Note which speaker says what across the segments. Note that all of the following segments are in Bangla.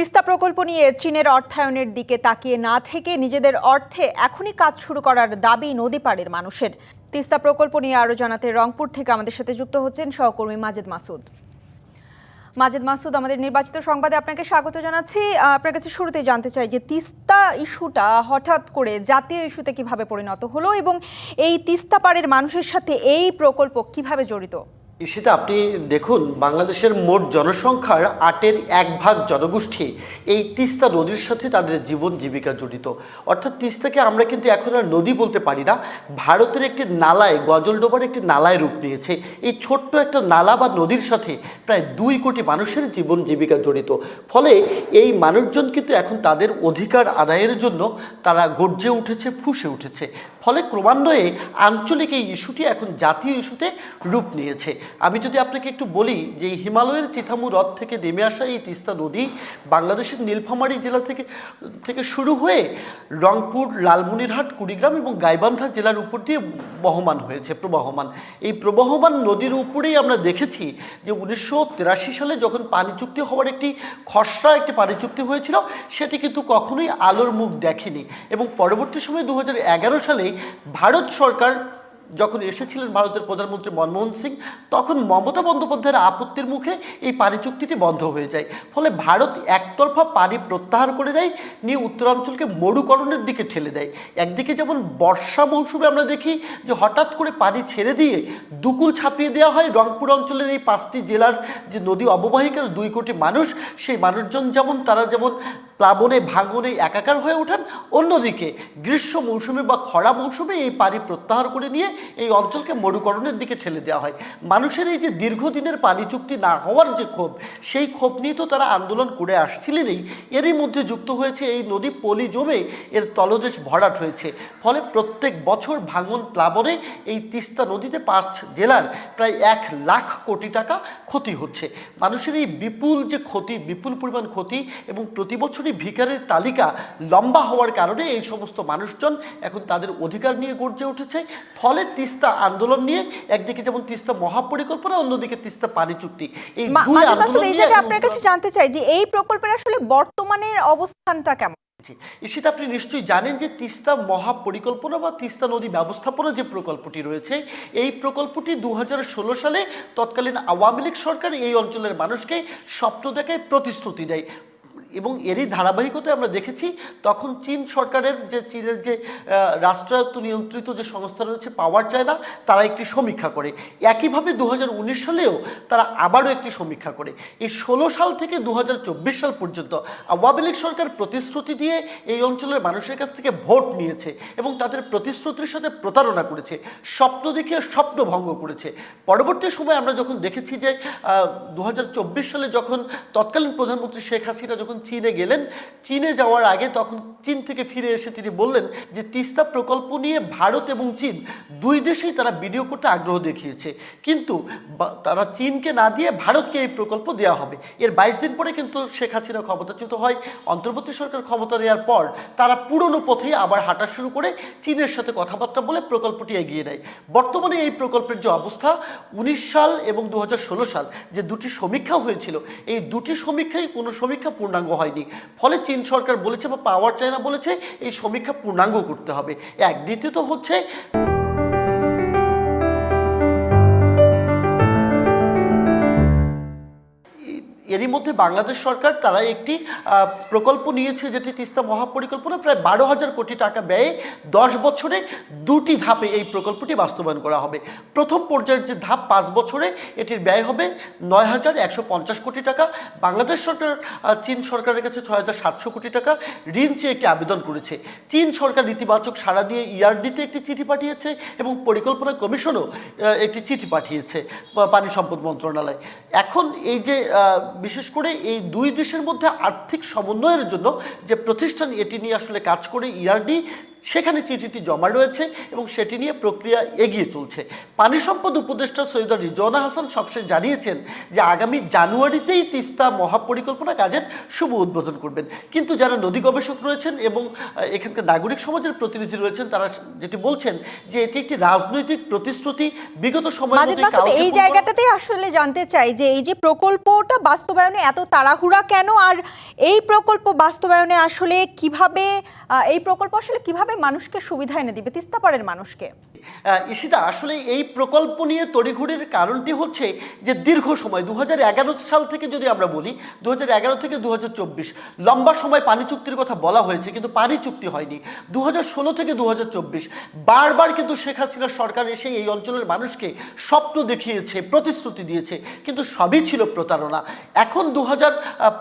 Speaker 1: তিস্তা প্রকল্প নিয়ে চীনের অর্থায়নের দিকে তাকিয়ে না থেকে নিজেদের অর্থে এখনই কাজ শুরু করার দাবি নদীপাড়ের মানুষের। তিস্তা প্রকল্প নিয়ে আরও জানাতে রংপুর থেকে আমাদের সাথে যুক্ত হচ্ছেন সহকর্মী মাজেদ মাসুদ। মাজেদ মাসুদ, আমাদের নির্বাচিত সংবাদে আপনাকে স্বাগত জানাচ্ছি। আপনার কাছে শুরুতেই জানতে চাই যে তিস্তা ইস্যুটা হঠাৎ করে জাতীয় ইস্যুতে কীভাবে পরিণত হলো এবং এই তিস্তা পাড়ের মানুষের সাথে এই প্রকল্প কীভাবে জড়িত?
Speaker 2: সেটা আপনি দেখুন, বাংলাদেশের মোট জনসংখ্যার আটের এক ভাগ জনগোষ্ঠী এই তিস্তা নদীর সাথে তাদের জীবন জীবিকা জড়িত। অর্থাৎ তিস্তাকে আমরা কিন্তু এখন আর নদী বলতে পারি না, ভারতের একটি নালায় গজলডোবার একটি নালায় রূপ নিয়েছে। এই ছোট্ট একটা নালা বা নদীর সাথে প্রায় দুই কোটি মানুষের জীবন জীবিকা জড়িত। ফলে এই মানুষজন কিন্তু এখন তাদের অধিকার আদায়ের জন্য তারা গর্জে উঠেছে, ফুসে উঠেছে। ফলে ক্রমান্বয়ে আঞ্চলিক এই ইস্যুটি এখন জাতীয় ইস্যুতে রূপ নিয়েছে। আমি যদি আপনাকে একটু বলি যে হিমালয়ের চিথামু হ্রদ থেকে নেমে আসা এই তিস্তা নদী বাংলাদেশের নীলফামারী জেলা থেকে থেকে শুরু হয়ে রংপুর, লালমনিরহাট, কুড়িগ্রাম এবং গাইবান্ধা জেলার উপর দিয়ে বহমান হয়েছে, প্রবাহমান। এই প্রবাহমান নদীর উপরেই আমরা দেখেছি যে উনিশশো সালে যখন পানি চুক্তি হওয়ার একটি খসড়া, একটি পানি চুক্তি হয়েছিল, সেটি কিন্তু কখনোই আলোর মুখ দেখেনি এবং পরবর্তী সময়ে দু হাজার এগারো সালে ভারত সরকার যখন এসেছিলেন ভারতের প্রধানমন্ত্রী মনমোহন সিং, তখন মমতা বন্দ্যোপাধ্যায়ের আপত্তির মুখে এই পানি চুক্তিটি বন্ধ হয়ে যায়। ফলে ভারত একতরফা পানি প্রত্যাহার করে দেয়, নিয়ে উত্তরাঞ্চলকে মরুকরণের দিকে ঠেলে দেয়। একদিকে যেমন বর্ষা মৌসুমে আমরা দেখি যে হঠাৎ করে পানি ছেড়ে দিয়ে দুকুল ছাপিয়ে দেওয়া হয়, রংপুর অঞ্চলের এই পাঁচটি জেলার যে নদী অববাহিকার দুই কোটি মানুষ, সেই মানুষজন যেমন, তারা যেমন প্লাবনে ভাঙনে একাকার হয়ে ওঠেন। অন্যদিকে গ্রীষ্ম মৌসুমে বা খরা মৌসুমে এই পানি প্রত্যাহার করে নিয়ে এই অঞ্চলকে মরুকরণের দিকে ঠেলে দেওয়া হয়। মানুষের এই যে দীর্ঘদিনের পানি চুক্তি না হওয়ার যে ক্ষোভ, সেই ক্ষোভ নিয়ে তো তারা আন্দোলন করে আসছিলেনই। এরই মধ্যে যুক্ত হয়েছে এই নদী পলি জমে এর তলদেশ ভরাট হয়েছে। ফলে প্রত্যেক বছর ভাঙন প্লাবনে এই তিস্তা নদীতে পাঁচ জেলার প্রায় এক লাখ কোটি টাকা ক্ষতি হচ্ছে। মানুষের এই বিপুল যে ক্ষতি, বিপুল পরিমাণ ক্ষতি এবং প্রতি বছরই ভিকারের তালিকা লম্বা হওয়ার কারণে এই সমস্ত মানুষজন এখন তাদের অধিকার নিয়ে গর্জে উঠেছে। ফলে তিস্তা আন্দোলন নিয়ে একদিকে যেমন তিস্তা মহাপরিকল্পনা অন্যদিকে তিস্তা পানি চুক্তি। এই
Speaker 1: আপনার কাছে জানতে চাই যে এই প্রকল্পের আসলে বর্তমানের অবস্থানটা কেমন?
Speaker 2: সেটা আপনি নিশ্চয়ই জানেন যে তিস্তা মহাপরিকল্পনা বা তিস্তা নদী ব্যবস্থাপনা যে প্রকল্পটি রয়েছে এই প্রকল্পটি দু হাজার ষোলো সালে তৎকালীন আওয়ামী লীগ সরকার এই অঞ্চলের মানুষকে স্বপ্ন দেখায় প্রতিশ্রুতি দেয়। এবং এরই ধারাবাহিকতায় আমরা দেখেছি, তখন চীন সরকারের যে চীনের যে রাষ্ট্রায়ত্ত নিয়ন্ত্রিত যে সংস্থা রয়েছে, পাওয়ার চায়না, তারা একটি সমীক্ষা করে। একইভাবে দু হাজার উনিশ সালেও তারা আবারও একটি সমীক্ষা করে। এই ষোলো সাল থেকে দু হাজার চব্বিশ সাল পর্যন্ত আওয়ামী লীগ সরকার প্রতিশ্রুতি দিয়ে এই অঞ্চলের মানুষের কাছ থেকে ভোট নিয়েছে এবং তাদের প্রতিশ্রুতির সাথে প্রতারণা করেছে, স্বপ্ন দেখিয়ে স্বপ্ন ভঙ্গ করেছে। পরবর্তী সময় আমরা যখন দেখেছি যে দু হাজার চব্বিশ সালে যখন তৎকালীন প্রধানমন্ত্রী শেখ হাসিনা যখন চীনে গেলেন। চীনে যাওয়ার আগে তখন চীন থেকে ফিরে এসে তিনি বললেন যে, তিস্তা প্রকল্প নিয়ে ভারত এবং চীন দুই দেশেই তারা বিনিয়োগ করতে আগ্রহ দেখিয়েছে। কিন্তু তারা চীনকে না দিয়ে ভারতকে এই প্রকল্প দেওয়া হবে। এর বাইশ দিন পরে কিন্তু শেখ হাসিনা ক্ষমতাচ্যুত হয়। অন্তর্বর্তী সরকার ক্ষমতা নেওয়ার পর তারা পুরনো পথেই আবার হাঁটা শুরু করে চীনের সাথে কথাবার্তা বলে প্রকল্পটি এগিয়ে নেয়। বর্তমানে এই প্রকল্পের যে অবস্থা, উনিশ সাল এবং দু হাজার ষোলো সাল যে দুটি সমীক্ষা হয়েছিল, এই দুটি সমীক্ষাই কোনো সমীক্ষা পূর্ণাঙ্গ হয়নি। ফলে চীন সরকার বলেছে বা পাওয়ার চায়না বলেছে এই সমীক্ষা পূর্ণাঙ্গ করতে হবে। এক দ্বিতীয়ত হচ্ছে মধ্যে বাংলাদেশ সরকার তারা একটি প্রকল্প নিয়েছে যেটি তিস্তা মহাপরিকল্পনা প্রায় বারো হাজার কোটি টাকা ব্যয়ে দশ বছরে দুটি ধাপে এই প্রকল্পটি বাস্তবায়ন করা হবে। প্রথম পর্যায়ের যে ধাপ পাঁচ বছরে এটির ব্যয় হবে নয় হাজার একশো পঞ্চাশ কোটি টাকা। বাংলাদেশ সরকার চীন সরকারের কাছে ছয় হাজার সাতশো কোটি টাকা ঋণ চেয়ে একটি আবেদন করেছে। চীন সরকার ইতিবাচক সাড়া দিয়ে ইআরডিতে একটি চিঠি পাঠিয়েছে এবং পরিকল্পনা কমিশনও একটি চিঠি পাঠিয়েছে পানি সম্পদ মন্ত্রণালয়। এখন এই যে আহ, বিশেষ করে এই দুই দেশের মধ্যে আর্থিক সমন্বয়ের জন্য যে প্রতিষ্ঠান এটি নিয়ে আসলে কাজ করে ইআরডি সেখানে চিঠিটি জমা রয়েছে এবং সেটি নিয়ে প্রক্রিয়া এগিয়ে চলছে। পানি সম্পদ উপদেষ্টা সৈয়দ রিজওয়ানা হাসান সবশেষ জানিয়েছেন যে আগামী জানুয়ারিতেই তিস্তা মহাপরিকল্পনা কাজের শুভ উদ্বোধন করবেন। কিন্তু যারা নদী গবেষক রয়েছেন এবং এখানকার নাগরিক সমাজের প্রতিনিধি রয়েছেন তারা যেটি বলছেন যে এটি একটি রাজনৈতিক প্রতিশ্রুতি। বিগত কাউকে
Speaker 1: এই জায়গাটাতেই আসলে জানতে চাই যে এই যে প্রকল্পটা বাস্তবায়নে এত তাড়াহুড়া কেন? আর এই প্রকল্প বাস্তবায়নে আসলে কীভাবে এই প্রকল্প আসলে কীভাবে মানুষকে সুবিধা এনে দিবে তিস্তাপাড়ের মানুষকে।
Speaker 2: ঈশিতা, আসলে এই প্রকল্প নিয়ে তড়িঘড়ির কারণটি হচ্ছে যে দীর্ঘ সময় দু হাজার এগারো সাল থেকে যদি আমরা বলি দু হাজার এগারো থেকে দু হাজার চব্বিশ, লম্বা সময় পানি চুক্তির কথা বলা হয়েছে, কিন্তু পানি চুক্তি হয়নি। দু হাজার ষোলো থেকে দু হাজার চব্বিশ, বারবার কিন্তু শেখ হাসিনার সরকার এসে এই অঞ্চলের মানুষকে স্বপ্ন দেখিয়েছে, প্রতিশ্রুতি দিয়েছে, কিন্তু সবই ছিল প্রতারণা। এখন দু হাজার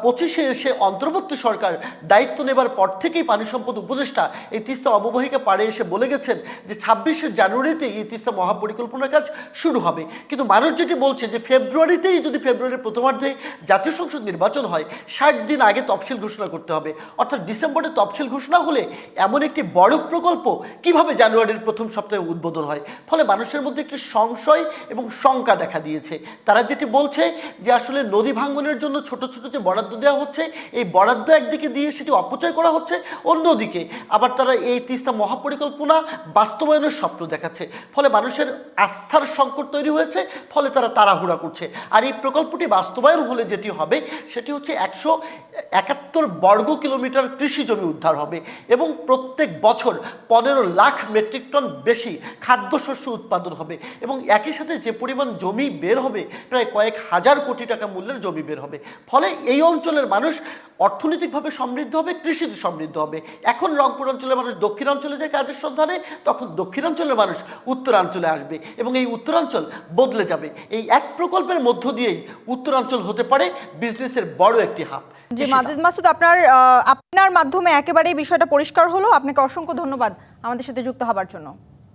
Speaker 2: পঁচিশে এসে অন্তর্বর্তী সরকার দায়িত্ব নেবার পর থেকেই পানি সম্পদ উপদেষ্টা এই তিস্তা অববাহিকা পাড়ে এসে বলে গেছেন যে ছাব্বিশে জানুয়ারিতে তিস্তা মহাপরিকল্পনার কাজ শুরু হবে। কিন্তু মানুষ যেটি বলছে যে ফেব্রুয়ারিতেই যদি ফেব্রুয়ারির প্রথমার্ধে জাতীয় সংসদ নির্বাচন হয়, ষাট দিন আগে তফসিল ঘোষণা করতে হবে। অর্থাৎ ডিসেম্বরে তফসিল ঘোষণা হলে এমন একটি বড় প্রকল্প কীভাবে জানুয়ারির প্রথম সপ্তাহে উদ্বোধন হয়? ফলে মানুষের মধ্যে একটি সংশয় এবং শঙ্কা দেখা দিয়েছে। তারা যেটি বলছে যে আসলে নদী ভাঙ্গনের জন্য ছোট ছোট যে বরাদ্দ দেওয়া হচ্ছে, এই বরাদ্দ একদিকে দিয়ে সেটি অপচয় করা হচ্ছে অন্যদিকে। আবার তারা এই তিস্তা মহাপরিকল্পনা বাস্তবায়নের স্বপ্ন দেখাচ্ছে। ফলে মানুষের আস্থার সংকট তৈরি হয়েছে, ফলে তারা তাড়াহুড়া করছে। আর এই প্রকল্পটি বাস্তবায়ন হলে যেটি হবে, সেটি হচ্ছে একশো একাত্তর বর্গ কিলোমিটার কৃষি জমি উদ্ধার হবে এবং প্রত্যেক বছর পনেরো লাখ মেট্রিক টন বেশি খাদ্যশস্য উৎপাদন হবে এবং একই সাথে যে পরিমাণ জমি বের হবে, প্রায় কয়েক হাজার কোটি টাকা মূল্যের জমি বের হবে। ফলে এই অঞ্চলের মানুষ অর্থনৈতিকভাবে সমৃদ্ধ হবে, কৃষিতে সমৃদ্ধ হবে। এখন রংপুর অঞ্চলের মানুষ দক্ষিণাঞ্চলে যায় কাজের সন্ধানে, তখন দক্ষিণাঞ্চলের মানুষ উত্তরাঞ্চলে আসবে এবং এই উত্তরাঞ্চল বদলে যাবে। এই এক প্রকল্পের মধ্য দিয়েই উত্তরাঞ্চল হতে পারে বিজনেসের বড় একটি হাব।
Speaker 1: যে মাদিদ মাসুদ আপনার আপনার মাধ্যমে একেবারেই বিষয়টা পরিষ্কার হলো। আপনাকে অসংখ্য ধন্যবাদ আমাদের সাথে যুক্ত হবার জন্য।